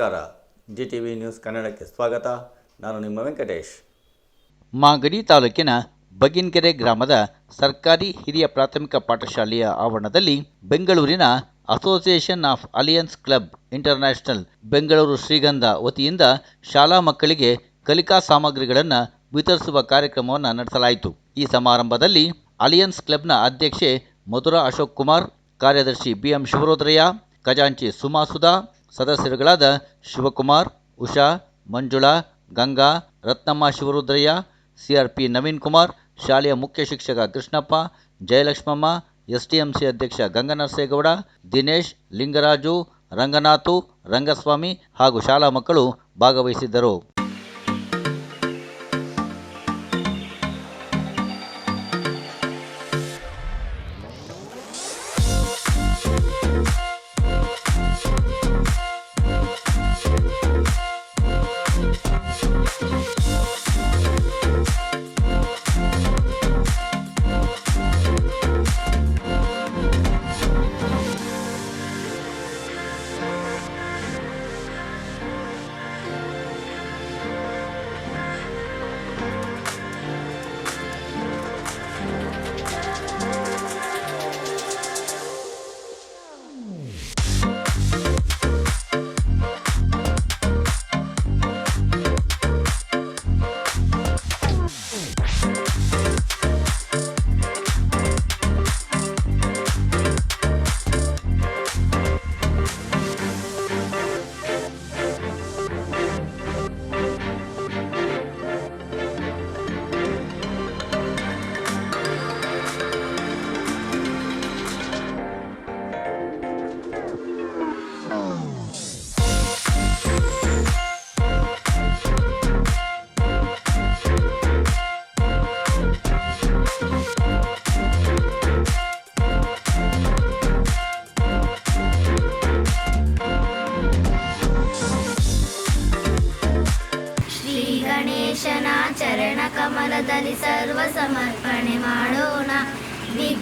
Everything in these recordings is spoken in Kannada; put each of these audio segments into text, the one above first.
ನಮಸ್ಕಾರ. ಜಿ ಟಿ ವಿ ನ್ಯೂಸ್ ಕನ್ನಡಕ್ಕೆ ಸ್ವಾಗತ. ನಾನು ನಿಮ್ಮ ವೆಂಕಟೇಶ್. ಮಾಗಡಿ ತಾಲೂಕಿನ ಬಗಿನ್ಕೆರೆ ಗ್ರಾಮದ ಸರ್ಕಾರಿ ಹಿರಿಯ ಪ್ರಾಥಮಿಕ ಪಾಠಶಾಲೆಯ ಆವರಣದಲ್ಲಿ ಬೆಂಗಳೂರಿನ association of alliance club international Bengaluru Srigandha ವತಿಯಿಂದ ಶಾಲಾ ಮಕ್ಕಳಿಗೆ ಕಲಿಕಾ ಸಾಮಗ್ರಿಗಳನ್ನು ವಿತರಿಸುವ ಕಾರ್ಯಕ್ರಮವನ್ನು ನಡೆಸಲಾಯಿತು. ಈ ಸಮಾರಂಭದಲ್ಲಿ ಅಲಿಯನ್ಸ್ ಕ್ಲಬ್ನ ಅಧ್ಯಕ್ಷೆ ಮಧುರಾ ಅಶೋಕ್ ಕುಮಾರ್, ಕಾರ್ಯದರ್ಶಿ ಬಿಎಂ ಶಿವರೋದ್ರಯ್ಯ, ಖಜಾಂಚಿ ಸುಮಾ ಸುಧಾ ಸದಸ್ಯರುಗಳಾದ ಶಿವಕುಮಾರ್, ಉಷಾ, ಮಂಜುಳಾ, ಗಂಗಾ, ರತ್ನಮ್ಮ ಶಿವರುದ್ರಯ್ಯ, ಸಿಆರ್ಪಿ ನವೀನ್ ಕುಮಾರ್, ಶಾಲೆಯ ಮುಖ್ಯ ಶಿಕ್ಷಕ ಕೃಷ್ಣಪ್ಪ, ಜಯಲಕ್ಷ್ಮಮ್ಮ ಎಸ್ಟಿಎಂಸಿ ಅಧ್ಯಕ್ಷ ಗಂಗನರಸೇಗೌಡ, ದಿನೇಶ್, ಲಿಂಗರಾಜು, ರಂಗನಾಥು, ರಂಗಸ್ವಾಮಿ ಹಾಗೂ ಶಾಲಾ ಮಕ್ಕಳು ಭಾಗವಹಿಸಿದ್ದರು.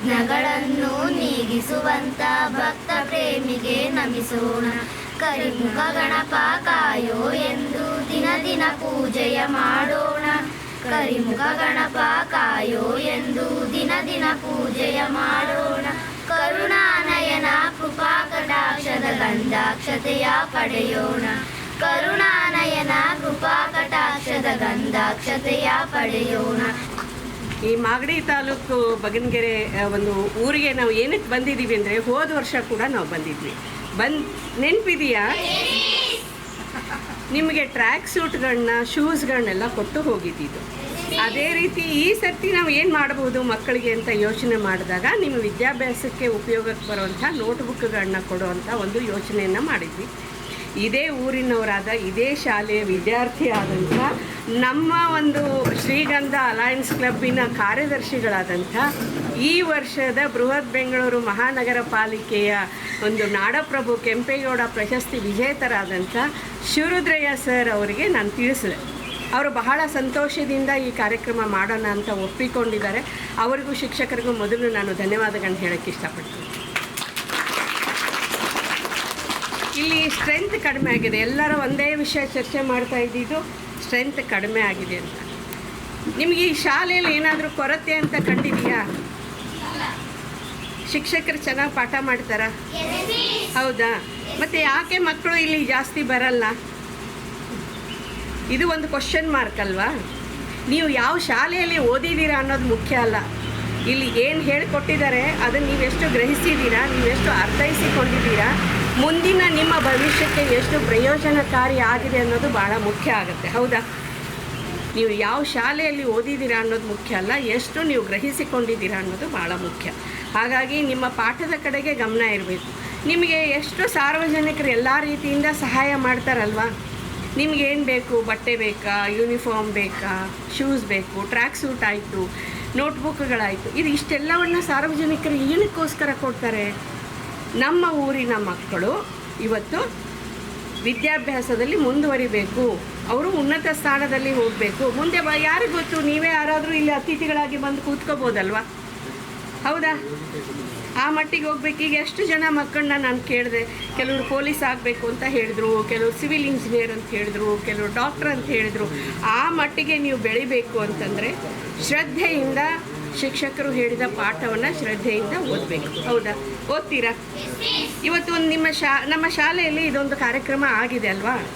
ವಿಘ್ನಗಳನ್ನು ನೀಗಿಸುವಂತ ಭಕ್ತ ಪ್ರೇಮಿಗೆ ನಮಿಸೋಣ. ಕರಿಮುಖ ಗಣಪ ಕಾಯೋ ಎಂದು ದಿನ ದಿನ ಪೂಜೆಯ ಮಾಡೋಣ. ಕರಿಮುಖ ಗಣಪ ಕಾಯೋ ಎಂದು ದಿನ ದಿನ ಪೂಜೆಯ ಮಾಡೋಣ. ಕರುಣಾನಯನ ಕೃಪಾ ಕಟಾಕ್ಷದ ಗಂಧಾಕ್ಷತೆಯ ಪಡೆಯೋಣ. ಕರುಣಾನಯನ ಕೃಪಾ ಕಟಾಕ್ಷದ ಗಂಧಾಕ್ಷತೆಯ ಪಡೆಯೋಣ. ಈ ಮಾಗಡಿ ತಾಲೂಕು ಬಗನ್ಗೆರೆ ಒಂದು ಊರಿಗೆ ನಾವು ಏನಕ್ಕೆ ಬಂದಿದ್ದೀವಿ ಅಂದರೆ ಹೋದ ವರ್ಷ ಕೂಡ ನಾವು ಬಂದಿದ್ವಿ. ಬಂದ್ ನೆನಪಿದೆಯಾ? ನಿಮಗೆ ಟ್ರ್ಯಾಕ್ ಸೂಟ್ಗಳನ್ನ ಶೂಸ್ಗಳನ್ನೆಲ್ಲ ಕೊಟ್ಟು ಹೋಗಿದ್ದಿದ್ದು ಅದೇ ರೀತಿ ಈ ಸರ್ತಿ ನಾವು ಏನು ಮಾಡಬಹುದು ಮಕ್ಕಳಿಗೆ ಅಂತ ಯೋಚನೆ ಮಾಡಿದಾಗ ನಿಮ್ಮ ವಿದ್ಯಾಭ್ಯಾಸಕ್ಕೆ ಉಪಯೋಗಕ್ಕೆ ಬರುವಂಥ ನೋಟ್ಬುಕ್ಗಳನ್ನ ಕೊಡುವಂಥ ಒಂದು ಯೋಚನೆಯನ್ನು ಮಾಡಿದ್ವಿ. ಇದೇ ಊರಿನವರಾದ, ಇದೇ ಶಾಲೆಯ ವಿದ್ಯಾರ್ಥಿ ಆದಂಥ ನಮ್ಮ ಒಂದು ಶ್ರೀಗಂಧ ಅಲಯನ್ಸ್ ಕ್ಲಬ್ಬಿನ ಕಾರ್ಯದರ್ಶಿಗಳಾದಂಥ ಈ ವರ್ಷದ ಬೃಹತ್ ಬೆಂಗಳೂರು ಮಹಾನಗರ ಪಾಲಿಕೆಯ ಒಂದು ನಾಡಪ್ರಭು ಕೆಂಪೇಗೌಡ ಪ್ರಶಸ್ತಿ ವಿಜೇತರಾದಂಥ ಶಿವರುದ್ರಯ್ಯ ಸರ್ ಅವರಿಗೆ ನಾನು ತಿಳಿಸಿದೆ. ಅವರು ಬಹಳ ಸಂತೋಷದಿಂದ ಈ ಕಾರ್ಯಕ್ರಮ ಮಾಡೋಣ ಅಂತ ಒಪ್ಪಿಕೊಂಡಿದ್ದಾರೆ. ಅವರಿಗೂ ಶಿಕ್ಷಕರಿಗೂ ಮೊದಲು ನಾನು ಧನ್ಯವಾದಗಳನ್ನು ಹೇಳೋಕ್ಕೆ ಇಷ್ಟಪಡ್ತೀನಿ. ಇಲ್ಲಿ ಸ್ಟ್ರೆಂತ್ ಕಡಿಮೆ ಆಗಿದೆ. ಎಲ್ಲರೂ ಒಂದೇ ವಿಷಯ ಚರ್ಚೆ ಮಾಡ್ತಾ ಇದ್ದಿದ್ದು ಸ್ಟ್ರೆಂತ್ ಕಡಿಮೆ ಆಗಿದೆ ಅಂತ. ನಿಮಗೆ ಈ ಶಾಲೆಯಲ್ಲಿ ಏನಾದರೂ ಕೊರತೆ ಅಂತ ಕಂಡಿದೆಯಾ? ಶಿಕ್ಷಕರು ಚೆನ್ನಾಗಿ ಪಾಠ ಮಾಡ್ತಾರಾ? ಹೌದಾ? ಮತ್ತು ಯಾಕೆ ಮಕ್ಕಳು ಇಲ್ಲಿ ಜಾಸ್ತಿ ಬರಲ್ಲ? ಇದು ಒಂದು ಕ್ವಶನ್ ಮಾರ್ಕ್ ಅಲ್ವಾ? ನೀವು ಯಾವ ಶಾಲೆಯಲ್ಲಿ ಓದಿದ್ದೀರಾ ಅನ್ನೋದು ಮುಖ್ಯ ಅಲ್ಲ. ಇಲ್ಲಿ ಏನು ಹೇಳಿಕೊಟ್ಟಿದ್ದಾರೆ ಅದನ್ನು ನೀವೆಷ್ಟು ಗ್ರಹಿಸಿದ್ದೀರಾ, ನೀವೆಷ್ಟು ಅರ್ಥೈಸಿಕೊಂಡಿದ್ದೀರಾ ಮುಂದಿನ ನಿಮ್ಮ ಭವಿಷ್ಯಕ್ಕೆ ಎಷ್ಟು ಪ್ರಯೋಜನಕಾರಿ ಆಗಿದೆ ಅನ್ನೋದು ಭಾಳ ಮುಖ್ಯ ಆಗುತ್ತೆ. ಹೌದಾ? ನೀವು ಯಾವ ಶಾಲೆಯಲ್ಲಿ ಓದಿದ್ದೀರಾ ಅನ್ನೋದು ಮುಖ್ಯ ಅಲ್ಲ, ಎಷ್ಟು ನೀವು ಗ್ರಹಿಸಿಕೊಂಡಿದ್ದೀರಾ ಅನ್ನೋದು ಭಾಳ ಮುಖ್ಯ. ಹಾಗಾಗಿ ನಿಮ್ಮ ಪಾಠದ ಕಡೆಗೆ ಗಮನ ಇರಬೇಕು. ನಿಮಗೆ ಎಷ್ಟು ಸಾರ್ವಜನಿಕರು ಎಲ್ಲ ರೀತಿಯಿಂದ ಸಹಾಯ ಮಾಡ್ತಾರಲ್ವಾ? ನಿಮ್ಗೆ ಏನು ಬೇಕು? ಬಟ್ಟೆ ಬೇಕಾ? ಯೂನಿಫಾರ್ಮ್ ಬೇಕಾ? ಶೂಸ್ ಬೇಕು? ಟ್ರ್ಯಾಕ್ ಸೂಟ್ ಆಯಿತು? ನೋಟ್ಬುಕ್ಗಳಾಯಿತು? ಇದು ಇಷ್ಟೆಲ್ಲವನ್ನು ಸಾರ್ವಜನಿಕರು ಏನಕ್ಕೋಸ್ಕರ ಕೊಡ್ತಾರೆ? ನಮ್ಮ ಊರಿನ ಮಕ್ಕಳು ಇವತ್ತು ವಿದ್ಯಾಭ್ಯಾಸದಲ್ಲಿ ಮುಂದುವರಿಬೇಕು. ಅವರು ಉನ್ನತ ಸ್ಥಾನದಲ್ಲಿ ಹೋಗಬೇಕು. ಮುಂದೆ ಬ ಯಾರಿಗೆ ಗೊತ್ತು? ನೀವೇ ಯಾರಾದರೂ ಇಲ್ಲಿ ಅತಿಥಿಗಳಾಗಿ ಬಂದು ಕೂತ್ಕೋಬೋದಲ್ವಾ? ಹೌದಾ? ಆ ಮಟ್ಟಿಗೆ ಹೋಗ್ಬೇಕು. ಈಗ ಎಷ್ಟು ಜನ ಮಕ್ಕಳನ್ನ ನಾನು ಕೇಳಿದೆ? ಕೆಲವರು ಪೊಲೀಸ್ ಆಗಬೇಕು ಅಂತ ಹೇಳಿದ್ರು, ಕೆಲವರು ಸಿವಿಲ್ ಇಂಜಿನಿಯರ್ ಅಂತ ಹೇಳಿದ್ರು, ಕೆಲವರು ಡಾಕ್ಟರ್ ಅಂತ ಹೇಳಿದ್ರು. ಆ ಮಟ್ಟಿಗೆ ನೀವು ಬೆಳಿಬೇಕು ಅಂತಂದರೆ ಶ್ರದ್ಧೆಯಿಂದ ಶಿಕ್ಷಕರು ಹೇಳಿದ ಪಾಠವನ್ನು ಶ್ರದ್ಧೆಯಿಂದ ಓದಬೇಕು. ಹೌದಾ? ಓದ್ತೀರಾ? ಇವತ್ತು ಒಂದು ನಿಮ್ಮ ಶಾ, ನಮ್ಮ ಶಾಲೆಯಲ್ಲಿ ಇದೊಂದು ಕಾರ್ಯಕ್ರಮ ಆಗಿದೆ ಅಲ್ವಾ?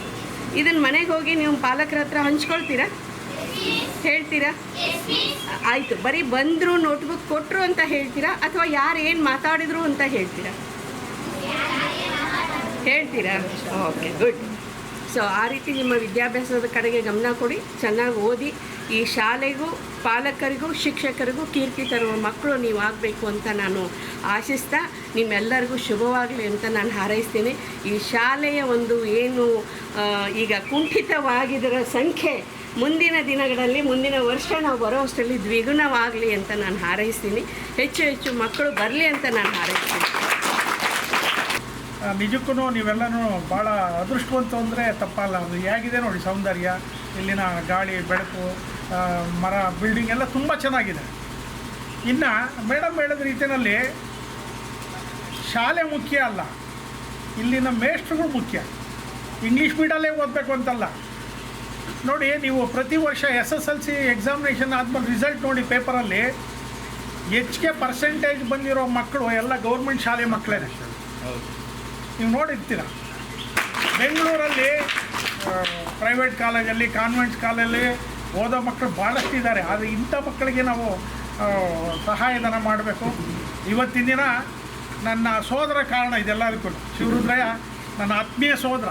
ಇದನ್ನು ಮನೆಗೆ ಹೋಗಿ ನೀವು ಪಾಲಕರ ಹತ್ರ ಹಂಚ್ಕೊಳ್ತೀರಾ? ಹೇಳ್ತೀರಾ? ಆಯಿತು, ಬರೀ ಬಂದರು ನೋಟ್ಬುಕ್ ಕೊಟ್ಟರು ಅಂತ ಹೇಳ್ತೀರಾ? ಅಥವಾ ಯಾರು ಏನು ಮಾತಾಡಿದ್ರು ಅಂತ ಹೇಳ್ತೀರಾ? ಹೇಳ್ತೀರಾ? Okay, good. ಸೊ, ಆ ರೀತಿ ನಿಮ್ಮ ವಿದ್ಯಾಭ್ಯಾಸದ ಕಡೆಗೆ ಗಮನ ಕೊಡಿ, ಚೆನ್ನಾಗಿ ಓದಿ ಈ ಶಾಲೆಗೂ, ಪಾಲಕರಿಗೂ, ಶಿಕ್ಷಕರಿಗೂ ಕೀರ್ತಿ ತರುವ ಮಕ್ಕಳು ನೀವು ಆಗಬೇಕು ಅಂತ ನಾನು ಆಶಿಸ್ತಾ, ನಿಮ್ಮೆಲ್ಲರಿಗೂ ಶುಭವಾಗಲಿ ಅಂತ ನಾನು ಹಾರೈಸ್ತೀನಿ. ಈ ಶಾಲೆಯ ಒಂದು ಏನು ಈಗ ಕುಂಠಿತವಾಗಿದ್ದರ ಸಂಖ್ಯೆ ಮುಂದಿನ ದಿನಗಳಲ್ಲಿ, ಮುಂದಿನ ವರ್ಷ ನಾವು ಬರೋ ಅಷ್ಟರಲ್ಲಿ ದ್ವಿಗುಣವಾಗಲಿ ಅಂತ ನಾನು ಹಾರೈಸ್ತೀನಿ. ಹೆಚ್ಚು ಹೆಚ್ಚು ಮಕ್ಕಳು ಬರಲಿ ಅಂತ ನಾನು ಹಾರೈಸ್ತೀನಿ. ನಿಜಕ್ಕೂ ನೀವೆಲ್ಲನೂ ಭಾಳ ಅದೃಷ್ಟವಂತ ಅಂದರೆ ತಪ್ಪಲ್ಲ. ಅದು ಹೇಗಿದೆ ನೋಡಿ ಸೌಂದರ್ಯ, ಇಲ್ಲಿನ ಗಾಳಿ, ಬೆಳಕು ಮರ ಬಿಲ್ಡಿಂಗ್ ಎಲ್ಲ ತುಂಬ ಚೆನ್ನಾಗಿದೆ. ಇನ್ನು ಮೇಡಮ್ ಹೇಳಿದ ರೀತಿಯಲ್ಲಿ ಶಾಲೆ ಮುಖ್ಯ ಅಲ್ಲ. ಇಲ್ಲಿನ ಮೇಷ್ಟ್ರುಗಳು ಮುಖ್ಯ. ಇಂಗ್ಲೀಷ್ ಮೀಡಿಯಲ್ಲೇ ಓದಬೇಕು ಅಂತಲ್ಲ. ನೋಡಿ, ನೀವು ಪ್ರತಿ ವರ್ಷ S S L C examination ಆದ್ಮೇಲೆ ರಿಸಲ್ಟ್ ನೋಡಿ ಪೇಪರಲ್ಲಿ ಹೆಚ್ಚಿಗೆ ಪರ್ಸೆಂಟೇಜ್ ಬಂದಿರೋ ಮಕ್ಕಳು ಎಲ್ಲ ಗೌರ್ಮೆಂಟ್ ಶಾಲೆ ಮಕ್ಕಳೇ. ನೀವು ನೋಡಿರ್ತೀರ. ಬೆಂಗಳೂರಲ್ಲಿ ಪ್ರೈವೇಟ್ ಕಾಲೇಜಲ್ಲಿ ಕಾನ್ವೆಂಟ್ ಕಾಲೇಜಲ್ಲಿ ಓದೋ ಮಕ್ಕಳು ಭಾಳಷ್ಟು ಇದ್ದಾರೆ. ಆದರೆ ಇಂಥ ಮಕ್ಕಳಿಗೆ ನಾವು ಸಹಾಯಧನ ಮಾಡಬೇಕು. ಇವತ್ತಿನ ದಿನ ನನ್ನ ಸೋದರ ಕಾರಣ ಇದೆಲ್ಲದಕ್ಕೂ ಶಿವರುದ್ರಯ್ಯ ನನ್ನ ಆತ್ಮೀಯ ಸೋದರ.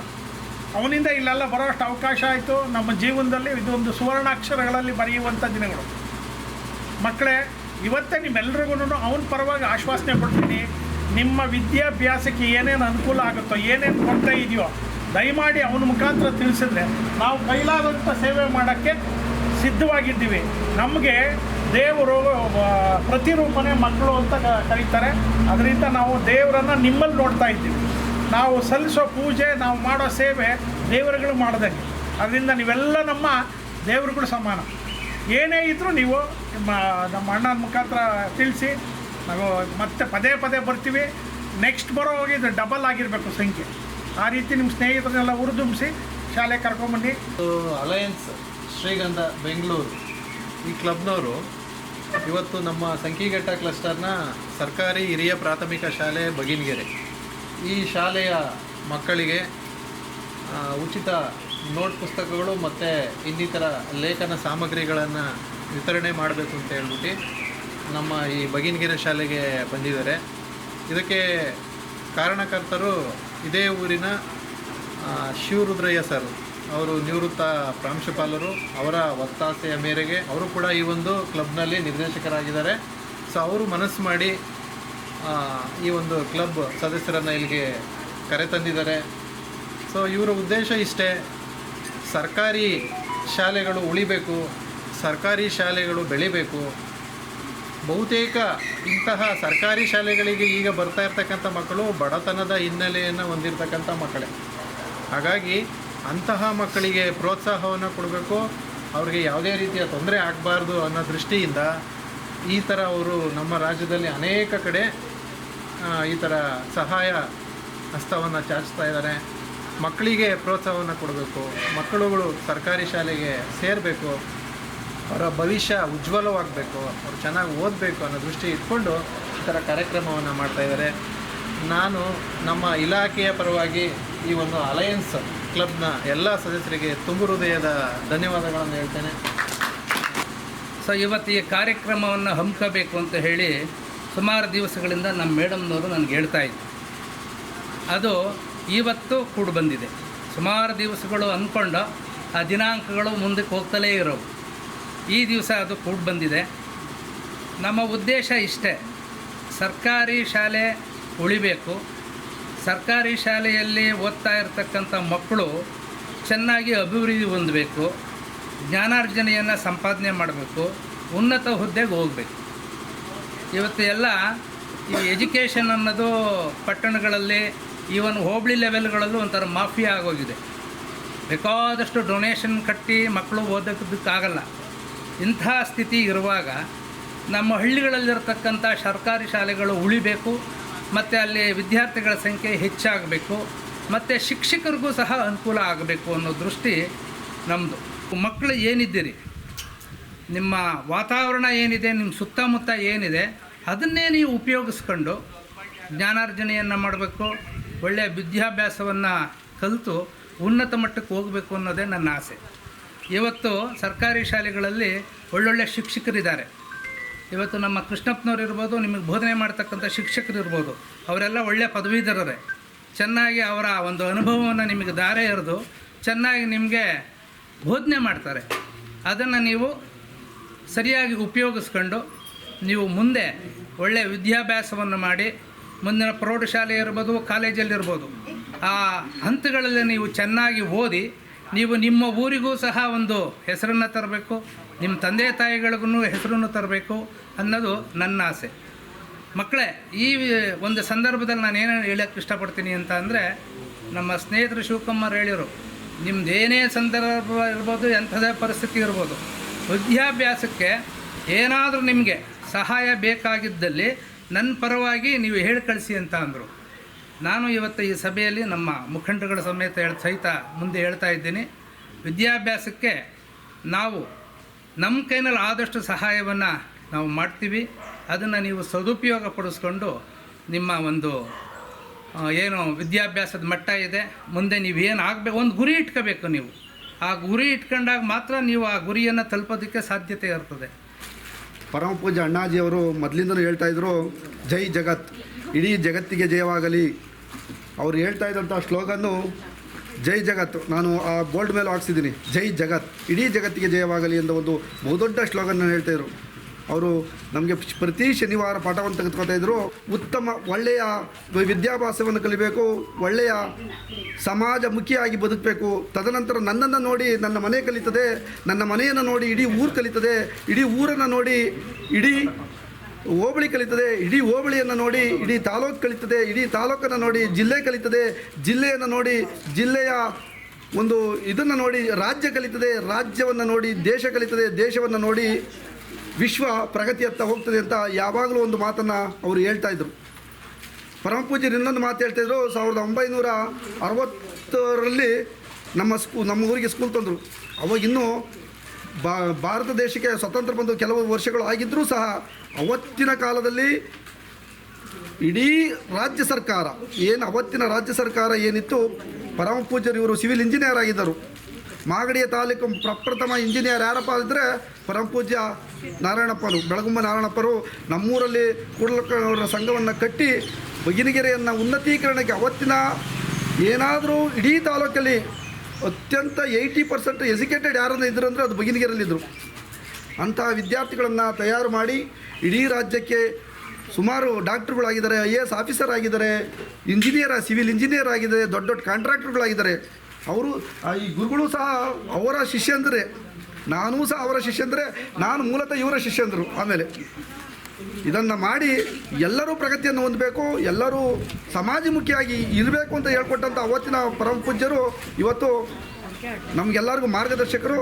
ಅವನಿಂದ ಇಲ್ಲೆಲ್ಲ ಬರೋಷ್ಟು ಅವಕಾಶ ಆಯಿತು. ನಮ್ಮ ಜೀವನದಲ್ಲಿ ಇದೊಂದು ಸುವರ್ಣಾಕ್ಷರಗಳಲ್ಲಿ ಬರೆಯುವಂಥ ದಿನಗಳು. ಮಕ್ಕಳೇ, ಇವತ್ತೇ ನಿಮ್ಮೆಲ್ರಿಗೂ ಅವನ ಪರವಾಗಿ ಆಶ್ವಾಸನೆ ಕೊಡ್ತೀನಿ. ನಿಮ್ಮ ವಿದ್ಯಾಭ್ಯಾಸಕ್ಕೆ ಏನೇನು ಅನುಕೂಲ ಆಗುತ್ತೋ, ಏನೇನು ಕೊಡ್ತಾ ಇದೆಯೋ, ದಯಮಾಡಿ ಅವನ ಮುಖಾಂತರ ತಿಳಿಸಿದ್ರೆ ನಾವು ಕೈಲಾದಂಥ ಸೇವೆ ಮಾಡೋಕ್ಕೆ ಸಿದ್ಧವಾಗಿದ್ದೀವಿ. ನಮಗೆ ದೇವರು ಪ್ರತಿರೂಪನೇ ಮಕ್ಕಳು ಅಂತ ಕರೀತಾರೆ. ಅದರಿಂದ ನಾವು ದೇವರನ್ನು ನಿಮ್ಮಲ್ಲಿ ನೋಡ್ತಾ ಇದ್ದೀವಿ. ನಾವು ಸಲ್ಲಿಸೋ ಪೂಜೆ, ನಾವು ಮಾಡೋ ಸೇವೆ ದೇವರುಗಳು ಮಾಡ್ದಂಗೆ ಅದರಿಂದ ನೀವೆಲ್ಲ ನಮ್ಮ ದೇವರುಗಳು ಸಮಾನ. ಏನೇ ಇದ್ದರೂ ನೀವು ನಮ್ಮ ಅಣ್ಣನ ಮುಖಾಂತರ ತಿಳಿಸಿ ಮತ್ತೆ ಪದೇ ಪದೇ ಬರ್ತೀವಿ. ನೆಕ್ಸ್ಟ್ ಬರೋ ಇದು ಡಬಲ್ ಆಗಿರಬೇಕು ಸಂಖ್ಯೆ. ಆ ರೀತಿ ನಿಮ್ಮ ಸ್ನೇಹಿತರನ್ನೆಲ್ಲ ಹುರಿದುಂಬಿಸಿ ಶಾಲೆ ಕರ್ಕೊಂಬನ್ನಿ. ಅಲಯನ್ಸ್ ಶ್ರೀಗಂಧ ಬೆಂಗಳೂರು. ಈ ಕ್ಲಬ್ನವರು ಇವತ್ತು ನಮ್ಮ ಸಂಖಿಘಟ್ಟ ಕ್ಲಸ್ಟರ್ನ ಸರ್ಕಾರಿ ಹಿರಿಯ ಪ್ರಾಥಮಿಕ ಶಾಲೆ ಬಗಿನಗೆರೆ. ಈ ಶಾಲೆಯ ಮಕ್ಕಳಿಗೆ ಉಚಿತ ನೋಟ್ ಪುಸ್ತಕಗಳು ಮತ್ತು ಇನ್ನಿತರ ಲೇಖನ ಸಾಮಗ್ರಿಗಳನ್ನು ವಿತರಣೆ ಮಾಡಬೇಕು ಅಂತ ಹೇಳ್ಬಿಟ್ಟು ನಮ್ಮ ಈ ಬಗಿನಗಿರಿ ಶಾಲೆಗೆ ಬಂದಿದ್ದಾರೆ. ಇದಕ್ಕೆ ಕಾರಣಕರ್ತರು ಇದೇ ಊರಿನ ಶಿವರುದ್ರಯ್ಯ ಸರ್. ಅವರು ನಿವೃತ್ತ ಪ್ರಾಂಶುಪಾಲರು. ಅವರ ಒತ್ತಾಸೆಯ ಮೇರೆಗೆ ಅವರು ಕೂಡ ಈ ಒಂದು ಕ್ಲಬ್ನಲ್ಲಿ ನಿರ್ದೇಶಕರಾಗಿದ್ದಾರೆ. ಸೊ, ಅವರು ಮನಸ್ಸು ಮಾಡಿ ಈ ಒಂದು ಕ್ಲಬ್ ಸದಸ್ಯರನ್ನು ಇಲ್ಲಿಗೆ ಕರೆ ತಂದಿದ್ದಾರೆ. ಸೊ, ಇವರ ಉದ್ದೇಶ ಇಷ್ಟೇ. ಸರ್ಕಾರಿ ಶಾಲೆಗಳು ಉಳಿಬೇಕು, ಸರ್ಕಾರಿ ಶಾಲೆಗಳು ಬೆಳಿಬೇಕು. ಬಹುತೇಕ ಇಂತಹ ಸರ್ಕಾರಿ ಶಾಲೆಗಳಿಗೆ ಈಗ ಬರ್ತಾ ಇರ್ತಕ್ಕಂಥ ಮಕ್ಕಳು ಬಡತನದ ಹಿನ್ನೆಲೆಯನ್ನು ಹೊಂದಿರತಕ್ಕಂಥ ಮಕ್ಕಳೇ. ಹಾಗಾಗಿ ಅಂತಹ ಮಕ್ಕಳಿಗೆ ಪ್ರೋತ್ಸಾಹವನ್ನು ಕೊಡಬೇಕು, ಅವ್ರಿಗೆ ಯಾವುದೇ ರೀತಿಯ ತೊಂದರೆ ಆಗಬಾರ್ದು ಅನ್ನೋ ದೃಷ್ಟಿಯಿಂದ ಈ ಥರ ಅವರು ನಮ್ಮ ರಾಜ್ಯದಲ್ಲಿ ಅನೇಕ ಕಡೆ ಈ ಥರ ಸಹಾಯ ಹಸ್ತವನ್ನು ಚಾಚ್ತಾ ಇದ್ದಾರೆ. ಮಕ್ಕಳಿಗೆ ಪ್ರೋತ್ಸಾಹವನ್ನು ಕೊಡಬೇಕು, ಮಕ್ಕಳುಗಳು ಸರ್ಕಾರಿ ಶಾಲೆಗೆ ಸೇರಬೇಕು. ಅವರ ಭವಿಷ್ಯ ಉಜ್ವಲವಾಗಬೇಕು, ಅವ್ರು ಚೆನ್ನಾಗಿ ಓದಬೇಕು ಅನ್ನೋ ದೃಷ್ಟಿ ಇಟ್ಕೊಂಡು ಈ ಥರ ಕಾರ್ಯಕ್ರಮವನ್ನು ಮಾಡ್ತಾಯಿದ್ದಾರೆ ನಾನು ನಮ್ಮ ಇಲಾಖೆಯ ಪರವಾಗಿ ಈ ಒಂದು ಅಲಯನ್ಸ್ ಕ್ಲಬ್ನ ಎಲ್ಲ ಸದಸ್ಯರಿಗೆ ತುಂಬು ಹೃದಯದ ಧನ್ಯವಾದಗಳನ್ನು ಹೇಳ್ತೇನೆ. ಸೊ, ಇವತ್ತು ಈ ಕಾರ್ಯಕ್ರಮವನ್ನು ಹಮ್ಮಿಕಬೇಕು ಅಂತ ಹೇಳಿ ಸುಮಾರು ದಿವಸಗಳಿಂದ ನಮ್ಮ ಮೇಡಮ್ನವರು ನನಗೆ ಹೇಳ್ತಾ ಇತ್ತು ಅದು ಇವತ್ತು ಕೂಡ ಬಂದಿದೆ ಸುಮಾರು ದಿವಸಗಳು ಅಂದ್ಕೊಂಡು ಆ ದಿನಾಂಕಗಳು ಮುಂದಕ್ಕೆ ಹೋಗ್ತಲೇ ಇರೋವು. ಈ ದಿವಸ ಅದು ಕೂಡ ಬಂದಿದೆ. ನಮ್ಮ ಉದ್ದೇಶ ಇಷ್ಟೇ. ಸರ್ಕಾರಿ ಶಾಲೆ ಉಳಿಬೇಕು. ಸರ್ಕಾರಿ ಶಾಲೆಯಲ್ಲಿ ಓದ್ತಾ ಇರತಕ್ಕಂಥ ಮಕ್ಕಳು ಚೆನ್ನಾಗಿ ಅಭಿವೃದ್ಧಿ ಹೊಂದಬೇಕು. ಜ್ಞಾನಾರ್ಜನೆಯನ್ನು ಸಂಪಾದನೆ ಮಾಡಬೇಕು. ಉನ್ನತ ಹುದ್ದೆಗೆ ಹೋಗಬೇಕು. ಇವತ್ತು ಎಲ್ಲ ಈ ಎಜುಕೇಷನ್ ಅನ್ನೋದು ಪಟ್ಟಣಗಳಲ್ಲಿ, ಈವನ್ ಹೋಬಳಿ ಲೆವೆಲ್ಗಳಲ್ಲೂ ಒಂಥರ ಮಾಫಿಯಾ ಆಗೋಗಿದೆ. ಬೇಕಾದಷ್ಟು ಡೊನೇಷನ್ ಕಟ್ಟಿ ಮಕ್ಕಳು ಓದೋದಕ್ಕಾಗಲ್ಲ. ಇಂಥ ಸ್ಥಿತಿ ಇರುವಾಗ ನಮ್ಮ ಹಳ್ಳಿಗಳಲ್ಲಿರತಕ್ಕಂಥ ಸರ್ಕಾರಿ ಶಾಲೆಗಳು ಉಳಿಬೇಕು, ಮತ್ತು ಅಲ್ಲಿ ವಿದ್ಯಾರ್ಥಿಗಳ ಸಂಖ್ಯೆ ಹೆಚ್ಚಾಗಬೇಕು, ಮತ್ತು ಶಿಕ್ಷಕರಿಗೂ ಸಹ ಅನುಕೂಲ ಆಗಬೇಕು ಅನ್ನೋ ದೃಷ್ಟಿ ನಮ್ಮದು ಮಕ್ಕಳು ಏನಿದ್ದೀರಿ? ನಿಮ್ಮ ವಾತಾವರಣ ಏನಿದೆ? ನಿಮ್ಮ ಸುತ್ತಮುತ್ತ ಏನಿದೆ? ಅದನ್ನೇ ನೀವು ಉಪಯೋಗಿಸ್ಕೊಂಡು ಜ್ಞಾನಾರ್ಜನೆಯನ್ನು ಮಾಡಬೇಕು ಒಳ್ಳೆಯ ವಿದ್ಯಾಭ್ಯಾಸವನ್ನು ಕಲಿತು ಉನ್ನತ ಮಟ್ಟಕ್ಕೆ ಹೋಗಬೇಕು ಅನ್ನೋದೇ ನನ್ನ ಆಸೆ. ಇವತ್ತು ಸರ್ಕಾರಿ ಶಾಲೆಗಳಲ್ಲಿ ಒಳ್ಳೊಳ್ಳೆ ಶಿಕ್ಷಕರಿದ್ದಾರೆ. ಇವತ್ತು ನಮ್ಮ ಕೃಷ್ಣಪ್ಪನವ್ರು ಇರ್ಬೋದು, ನಿಮಗೆ ಬೋಧನೆ ಮಾಡ್ತಕ್ಕಂಥ ಶಿಕ್ಷಕರು ಇರ್ಬೋದು, ಅವರೆಲ್ಲ ಒಳ್ಳೆಯ ಪದವೀಧರರೇ. ಚೆನ್ನಾಗಿ ಅವರ ಒಂದು ಅನುಭವವನ್ನು ನಿಮಗೆ ದಾರೆ ಎರೆದು ಚೆನ್ನಾಗಿ ನಿಮಗೆ ಬೋಧನೆ ಮಾಡ್ತಾರೆ. ಅದನ್ನು ನೀವು ಸರಿಯಾಗಿ ಉಪಯೋಗಿಸ್ಕೊಂಡು ನೀವು ಮುಂದೆ ಒಳ್ಳೆಯ ವಿದ್ಯಾಭ್ಯಾಸವನ್ನು ಮಾಡಿ, ಮುಂದಿನ ಪ್ರೌಢಶಾಲೆ ಇರ್ಬೋದು ಕಾಲೇಜಲ್ಲಿರ್ಬೋದು ಆ ಹಂತಗಳಲ್ಲಿ ನೀವು ಚೆನ್ನಾಗಿ ಓದಿ ನೀವು ನಿಮ್ಮ ಊರಿಗೂ ಸಹ ಒಂದು ಹೆಸರನ್ನು ತರಬೇಕು, ನಿಮ್ಮ ತಂದೆ ತಾಯಿಗಳಿಗೂ ಹೆಸರನ್ನು ತರಬೇಕು ಅನ್ನೋದು ನನ್ನ ಆಸೆ. ಮಕ್ಕಳೇ, ಈ ಒಂದು ಸಂದರ್ಭದಲ್ಲಿ ನಾನು ಏನೇನು ಹೇಳೋಕ್ಕೆ ಇಷ್ಟಪಡ್ತೀನಿ ಅಂತ ಅಂದರೆ, ನಮ್ಮ ಸ್ನೇಹಿತರು ಶಿವಕುಮಾರ್ ಹೇಳಿದರು ನಿಮ್ಮದೇನೇ ಸಂದರ್ಭ ಇರ್ಬೋದು, ಎಂಥದೇ ಪರಿಸ್ಥಿತಿ ಇರ್ಬೋದು ವಿದ್ಯಾಭ್ಯಾಸಕ್ಕೆ ಏನಾದರೂ ನಿಮಗೆ ಸಹಾಯ ಬೇಕಾಗಿದ್ದಲ್ಲಿ ನನ್ನ ಪರವಾಗಿ ನೀವು ಹೇಳಿ ಕಳಿಸಿ ಅಂತ ಅಂದರು. ನಾನು ಇವತ್ತು ಈ ಸಭೆಯಲ್ಲಿ ನಮ್ಮ ಮುಖಂಡರುಗಳ ಸಮೇತ ಹೇಳ್, ಸಹಿತ ಮುಂದೆ ಹೇಳ್ತಾ ಇದ್ದೀನಿ. ವಿದ್ಯಾಭ್ಯಾಸಕ್ಕೆ ನಾವು ನಮ್ಮ ಕೈನಲ್ಲಿ ಆದಷ್ಟು ಸಹಾಯವನ್ನು ನಾವು ಮಾಡ್ತೀವಿ. ಅದನ್ನು ನೀವು ಸದುಪಯೋಗ ಪಡಿಸ್ಕೊಂಡು ನಿಮ್ಮ ಒಂದು ಏನು ವಿದ್ಯಾಭ್ಯಾಸದ ಮಟ್ಟ ಇದೆ. ಮುಂದೆ ನೀವು ಏನು ಆಗಬೇಕು ಒಂದು ಗುರಿ ಇಟ್ಕೋಬೇಕು ನೀವು. ಆ ಗುರಿ ಇಟ್ಕೊಂಡಾಗ ಮಾತ್ರ ನೀವು ಆ ಗುರಿಯನ್ನು ತಲುಪೋದಕ್ಕೆ ಸಾಧ್ಯತೆ ಇರ್ತದೆ. ಪರಮ ಪೂಜೆ ಅಣ್ಣಾಜಿಯವರು ಮೊದಲಿಂದಲೂ ಹೇಳ್ತಾ ಇದ್ರು, ಜೈ ಜಗತ್, ಇಡೀ ಜಗತ್ತಿಗೆ ಜಯವಾಗಲಿ. ಅವ್ರು ಹೇಳ್ತಾ ಇದ್ದಂಥ ಶ್ಲೋಗನ್ನು ಜೈ ಜಗತ್ ನಾನು ಆ ಬೋರ್ಡ್ ಮೇಲೆ ಹಾಕ್ಸಿದ್ದೀನಿ. ಜೈ ಜಗತ್, ಇಡೀ ಜಗತ್ತಿಗೆ ಜಯವಾಗಲಿ ಎಂದ ಒಂದು ಬಹುದೊಡ್ಡ ಹೇಳ್ತಾ ಇದ್ರು. ಅವರು ನಮಗೆ ಪ್ರತಿ ಶನಿವಾರ ಪಾಠವನ್ನು ತೆಗೆದುಕೊಳ್ತಾ ಇದ್ರು. ಉತ್ತಮ, ಒಳ್ಳೆಯ ವಿದ್ಯಾಭ್ಯಾಸವನ್ನು ಕಲಿಬೇಕು, ಒಳ್ಳೆಯ ಸಮಾಜಮುಖಿಯಾಗಿ ಬದುಕಬೇಕು. ತದನಂತರ ನನ್ನನ್ನು ನೋಡಿ ನನ್ನ ಮನೆ ಕಲಿತದೆ, ನನ್ನ ಮನೆಯನ್ನು ನೋಡಿ ಇಡೀ ಊರು ಕಲಿತದೆ, ಇಡೀ ಊರನ್ನು ನೋಡಿ ಇಡೀ ಹೋಬಳಿ ಕಲಿತದೆ, ಇಡೀ ಹೋಬಳಿಯನ್ನು ನೋಡಿ, ಇಡೀ ತಾಲೂಕು ಕಲಿತದೆ, ಇಡೀ ತಾಲೂಕನ್ನು ನೋಡಿ, ಜಿಲ್ಲೆ ಕಲಿತದೆ, ಜಿಲ್ಲೆಯನ್ನು ನೋಡಿ, ಜಿಲ್ಲೆಯ ಒಂದು ಇದನ್ನು ನೋಡಿ, ರಾಜ್ಯ ಕಲಿತದೆ, ರಾಜ್ಯವನ್ನು ನೋಡಿ, ದೇಶ ಕಲಿತದೆ, ದೇಶವನ್ನು ನೋಡಿ ವಿಶ್ವ ಪ್ರಗತಿಯತ್ತ ಹೋಗ್ತದೆ ಅಂತ ಯಾವಾಗಲೂ ಒಂದು ಮಾತನ್ನು ಅವರು ಹೇಳ್ತಾ ಇದ್ರು. ಪರಮ ಪೂಜ್ಯರು ಇನ್ನೊಂದು ಮಾತು ಹೇಳ್ತಾಯಿದ್ರು ಸಾವಿರದ ಒಂಬೈನೂರ ಅರವತ್ತರಲ್ಲಿ ನಮ್ಮ ಸ್ಕೂ, ನಮ್ಮ ಊರಿಗೆ ಸ್ಕೂಲ್ ತಂದರು. ಅವಾಗ ಇನ್ನೂ ಬಾ, ಭಾರತ ದೇಶಕ್ಕೆ ಸ್ವತಂತ್ರ ಬಂದು ಕೆಲವು ವರ್ಷಗಳು ಆಗಿದ್ದರೂ ಸಹ ಅವತ್ತಿನ ಕಾಲದಲ್ಲಿ ಇಡೀ ರಾಜ್ಯ ಸರ್ಕಾರ, ಏನು ಅವತ್ತಿನ ರಾಜ್ಯ ಸರ್ಕಾರ ಏನಿತ್ತು, ಪರಮ ಪೂಜ್ಯರು ಇವರು ಸಿವಿಲ್ ಇಂಜಿನಿಯರ್ ಆಗಿದ್ದರು. ಮಾಗಡಿಯ ತಾಲೂಕು ಪ್ರಪ್ರಥಮ ಇಂಜಿನಿಯರ್ ಯಾರಪ್ಪ ಅಂದರೆ ಪರಮ ಪೂಜ್ಯ ನಾರಾಯಣಪ್ಪರು, ಬೆಳಗುಂಬ ನಾರಾಯಣಪ್ಪರು. ನಮ್ಮೂರಲ್ಲಿ ಕೂಡಲಕ್ಕವರ ಸಂಘವನ್ನು ಕಟ್ಟಿ ಬಗಿನಗೆರೆಯನ್ನು ಉನ್ನತೀಕರಣಕ್ಕೆ ಅವತ್ತಿನ ಏನಾದರೂ ಇಡೀ ತಾಲೂಕಲ್ಲಿ ಅತ್ಯಂತ ಏಯ್ಟಿ ಪರ್ಸೆಂಟ್ ಎಜುಕೇಟೆಡ್ ಯಾರನ್ನ ಇದ್ರು ಅಂದರೆ ಅದು ಬಗಿನಗೆರೆಯಲ್ಲಿದ್ದರು ಅಂತಹ ವಿದ್ಯಾರ್ಥಿಗಳನ್ನು ತಯಾರು ಮಾಡಿ ಇಡೀ ರಾಜ್ಯಕ್ಕೆ ಸುಮಾರು ಡಾಕ್ಟ್ರುಗಳಾಗಿದ್ದಾರೆ, ಐ ಎ ಎಸ್ ಆಫೀಸರ್ ಆಗಿದ್ದಾರೆ, ಇಂಜಿನಿಯರ್, ಸಿವಿಲ್ ಇಂಜಿನಿಯರ್ ಆಗಿದ್ದಾರೆ, ದೊಡ್ಡ ದೊಡ್ಡ ಕಾಂಟ್ರಾಕ್ಟ್ರುಗಳಾಗಿದ್ದಾರೆ. ಅವರು ಈ ಗುರುಗಳು ಸಹ ಅವರ ಶಿಷ್ಯಂದರೆ, ನಾನೂ ಸಹ ಅವರ ಶಿಷ್ಯಂದರೆ, ನಾನು ಮೂಲತಃ ಇವರ ಶಿಷ್ಯಂದರು ಆಮೇಲೆ. ಇದನ್ನು ಮಾಡಿ ಎಲ್ಲರೂ ಪ್ರಗತಿಯನ್ನು ಹೊಂದಬೇಕು, ಎಲ್ಲರೂ ಸಮಾಜಮುಖಿಯಾಗಿ ಇರಬೇಕು ಅಂತ ಹೇಳ್ಕೊಟ್ಟಂಥ ಅವತ್ತಿನ ಪರಮ ಪೂಜ್ಯರು ಇವತ್ತು ನಮಗೆಲ್ಲರಿಗೂ ಮಾರ್ಗದರ್ಶಕರು.